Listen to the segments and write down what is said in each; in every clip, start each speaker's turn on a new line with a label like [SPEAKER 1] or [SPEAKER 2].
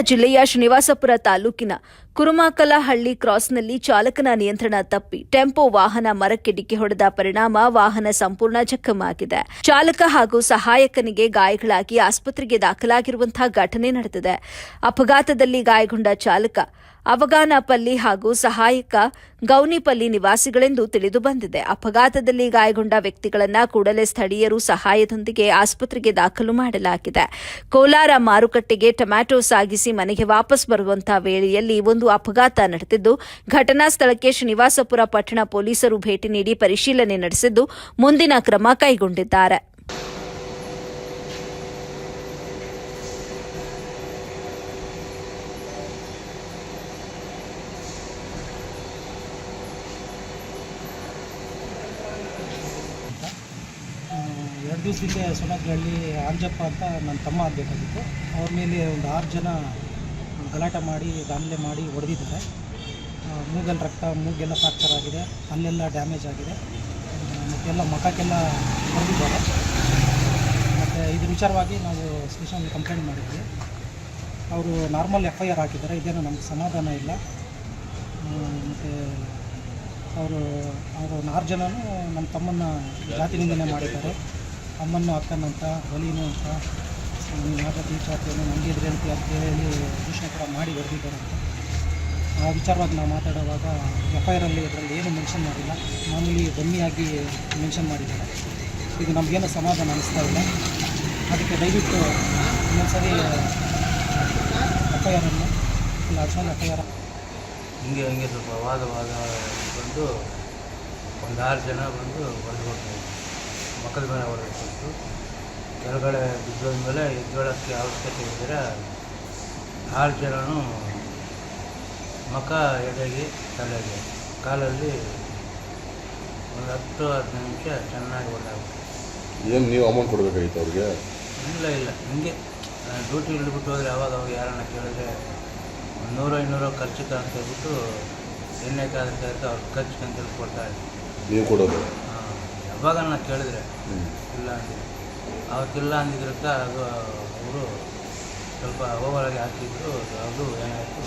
[SPEAKER 1] ಜಿಲ್ಲೆಯ ಶ್ರೀನಿವಾಸಪುರ ತಾಲೂಕಿನ ಕುರುಮಾಕಲಹಳ್ಳಿ ಕ್ರಾಸ್ನಲ್ಲಿ ಚಾಲಕನ ನಿಯಂತ್ರಣ ತಪ್ಪಿ ಟೆಂಪೋ ವಾಹನ ಮರಕ್ಕೆ ಡಿಕ್ಕಿ ಹೊಡೆದ ಪರಿಣಾಮ ವಾಹನ ಸಂಪೂರ್ಣ ಜಖಮಾಗಿದೆ ಚಾಲಕ ಹಾಗೂ ಸಹಾಯಕನಿಗೆ ಗಾಯಗಳಾಗಿ ಆಸ್ಪತ್ರೆಗೆ ದಾಖಲಾಗಿರುವಂತಹ ಘಟನೆ ನಡೆದಿದೆ. ಅಪಘಾತದಲ್ಲಿ ಗಾಯಗೊಂಡ ಚಾಲಕ, ಅವಗಾನಪಲ್ಲಿ ಹಾಗೂ ಸಹಾಯಕ ಗೌನಿಪಲ್ಲಿ ನಿವಾಸಿಗಳೆಂದು ತಿಳಿದು ಬಂದಿದೆ. ಅಪಘಾತದಲ್ಲಿ ಗಾಯಗೊಂಡ ವ್ಯಕ್ತಿಗಳನ್ನ ಕೂಡಲೇ ಸ್ಥಳೀಯರು ಸಹಾಯದೊಂದಿಗೆ ಆಸ್ಪತ್ರೆಗೆ ದಾಖಲು ಮಾಡಲಾಗಿದೆ. ಕೋಲಾರ ಮಾರುಕಟ್ಟೆಗೆ ಟೊಮ್ಯಾಟೊ ಸಾಗಿಸಿ ಮನೆಗೆ ವಾಪಸ್ ಬರುವಂತಹ ವೇಳೆಯಲ್ಲಿ ಒಂದು ಅಪಘಾತ ನಡೆದಿದ್ದು, ಘಟನಾ ಸ್ಥಳಕ್ಕೆ ಶ್ರೀನಿವಾಸಪುರ ಪಟ್ಟಣ ಪೊಲೀಸರು ಭೇಟಿ ನೀಡಿ ಪರಿಶೀಲನೆ ನಡೆಸಿದ್ದು, ಮುಂದಿನ ಕ್ರಮ ಕೈಗೊಂಡಿದ್ದಾರೆ.
[SPEAKER 2] ಎರಡು ದಿವಸ ಹಿಂದೆ ಸೊಣಗ್ರಹಳ್ಳಿ ಆಂಜಪ್ಪ ಅಂತ ನನ್ನ ತಮ್ಮ ಆಗಬೇಕಾಗಿತ್ತು. ಅವ್ರ ಮೇಲೆ ಒಂದು ಆರು ಜನ ಗಲಾಟೆ ಮಾಡಿ, ದಾಂಧಲೆ ಮಾಡಿ ಹೊಡೆದಿದ್ದಾರೆ. ಮೂಗಲ್ಲಿ ರಕ್ತ ಮೂಗೆಲ್ಲ ಫ್ರಾಕ್ಚರ್ ಆಗಿದೆ, ಅಲ್ಲೆಲ್ಲ ಡ್ಯಾಮೇಜ್ ಆಗಿದೆ. ಮತ್ತೆಲ್ಲ ಮಕಕ್ಕೆಲ್ಲ ಹೊಡೆದಿದ್ದಾರೆ. ಮತ್ತು ಇದ್ರ ವಿಚಾರವಾಗಿ ನಾವು ಸ್ಟೇಷನ್ ಕಂಪ್ಲೇಂಟ್ ಮಾಡಿದ್ವಿ. ಅವರು ನಾರ್ಮಲ್ ಎಫ್ ಐ ಆರ್ ಹಾಕಿದ್ದಾರೆ, ಇದೇನು ನಮ್ಗೆ ಸಮಾಧಾನ ಇಲ್ಲ. ಮತ್ತು ಅವರು ಅವರು ನಾರು ಜನನು ನಮ್ಮ ತಮ್ಮನ್ನ ಜಾತಿ ನಿಂದನೆ ಮಾಡಿದ್ದಾರೆ. ಅಮ್ಮನ್ನು ಅಕ್ಕನಂತ ಒಲಿನು ಅಂತ. ನೀನು ಯಾಕೆ ಟೀಚಾರ್ಟೇನು ನನಗೆ ಇದ್ರೆ ಅಂತ ಹೇಳಿ ದೂಷಣೆ ಕೂಡ ಮಾಡಿ ಹೊಡೆದಿದ್ದಾರೆ ಅಂತ. ಆ ವಿಚಾರವಾಗಿ ನಾವು ಮಾತಾಡುವಾಗ ಎಫ್ ಐ ಆರಲ್ಲಿ ಇದರಲ್ಲಿ ಏನು ಮೆನ್ಷನ್ ಮಾಡಿಲ್ಲ. ಮಾಮೂಲಿ ಬಮ್ಮಿಯಾಗಿ ಮೆನ್ಷನ್ ಮಾಡಿದ್ದಾರೆ. ಇದು ನಮಗೇನು ಸಮಾಧಾನ ಅನಿಸ್ತಾ ಇಲ್ಲ. ಅದಕ್ಕೆ ದಯವಿಟ್ಟು ಇನ್ನೊಂದ್ಸರಿ ಎಫ್ ಐ ಆರನ್ನು ಇಲ್ಲ ಅಡ್ಷನಲ್ ಎಫ್ ಐ ಆರ್
[SPEAKER 3] ಹಿಂಗೆ, ಹಂಗೆ ಸ್ವಲ್ಪ ವಾದ ವಾದ ಬಂದು ಒಂದು ಆರು ಜನ ಬಂದು ಹೊಡೆದ್ಬಿಟ್ಟು ಮಕ್ಕಳ ಮೇಲೆ ಹೊಡೆದ್ಬಿಟ್ಟು ಕೆಳಗಡೆ ಬಿದ್ದೋದ ಮೇಲೆ ಎದ್ದೇಳೋಕ್ಕೆ ಅವಶ್ಯಕತೆ ಇದ್ದರೆ ಆರು ಜನನು ಮುಖ ಎಡೆಗೆ ತಲೆಗೆ. ಕಾಲಲ್ಲಿ ಒಂದು ಹತ್ತು ಹದಿನೈದು ನಿಮಿಷ ಚೆನ್ನಾಗಿ ಓಡಾಗುತ್ತೆ
[SPEAKER 4] ಏನು ನೀವು ಅಮೌಂಟ್ ಕೊಡಬೇಕಾಗಿತ್ತು ಅವ್ರಿಗೆ?
[SPEAKER 3] ಇಲ್ಲ ಇಲ್ಲ. ಹಿಂಗೆ ಡ್ಯೂಟಿ ಇಳಿದ್ಬಿಟ್ಟು ಹೋದರೆ ಅವಾಗ ಅವಾಗ ಯಾರನ್ನ ಕೇಳಿದ್ರೆ ಒಂದು ನೂರು ಐನೂರು ಖರ್ಚಿಗೆ ಅಂತ ಹೇಳ್ಬಿಟ್ಟು ಎಣ್ಣೆ ಕಾದಕ್ಕೆ ಅಂತ ಅವ್ರು ಖರ್ಚಿಗೆ ಅಂತ ಕೊಡ್ತಾ ಇದ್ರು.
[SPEAKER 4] ನೀವು ಕೊಡೋದು?
[SPEAKER 3] ಹಾಂ ಯಾವಾಗ ನಾನು ಕೇಳಿದ್ರೆ ಇಲ್ಲ ಅಂದಿದ್ರು. ಅವತ್ತಿಲ್ಲ ಅಂದಿದ್ದಕ್ಕೆ ಅದು ಅವರು ಸ್ವಲ್ಪ ಓವರಾಗಿ ಹಾಕಿದ್ರು ಅದು ಏನಾಯಿತು?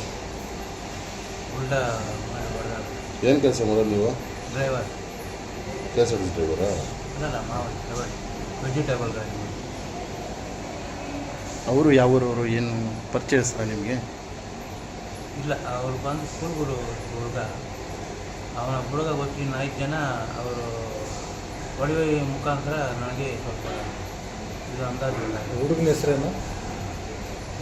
[SPEAKER 3] ಉಲ್ಟ ಮಾಡಿ
[SPEAKER 4] ಏನು ಕೆಲಸ ಮಾಡೋದು ನೀವು?
[SPEAKER 3] Driver
[SPEAKER 4] K S R T C ಡ್ರೈವರಾ
[SPEAKER 3] ಅಲ್ಲಲ್ಲ ಡ್ರೈವರ್ ವೆಜಿಟೇಬಲ್ ಗಾಡಿ
[SPEAKER 5] ಅವರು ಯಾವೂರವರು ಏನು ಪರ್ಚೇಸ್ ನಿಮಗೆ?
[SPEAKER 3] ಇಲ್ಲ ಅವ್ರು ಬಂದು ಕುರುಬರು ಹುಡುಗ. ಅವನ ಹುಡುಗ ಗೊತ್ತಿನ ಐದು ಜನ ಅವರು ಒಡವೆ ಮುಖಾಂತರ ನನಗೆ ಸ್ವಲ್ಪ ಇದು ಅಂದಾಜು
[SPEAKER 2] ಹುಡುಗನ ಹೆಸರೇನು?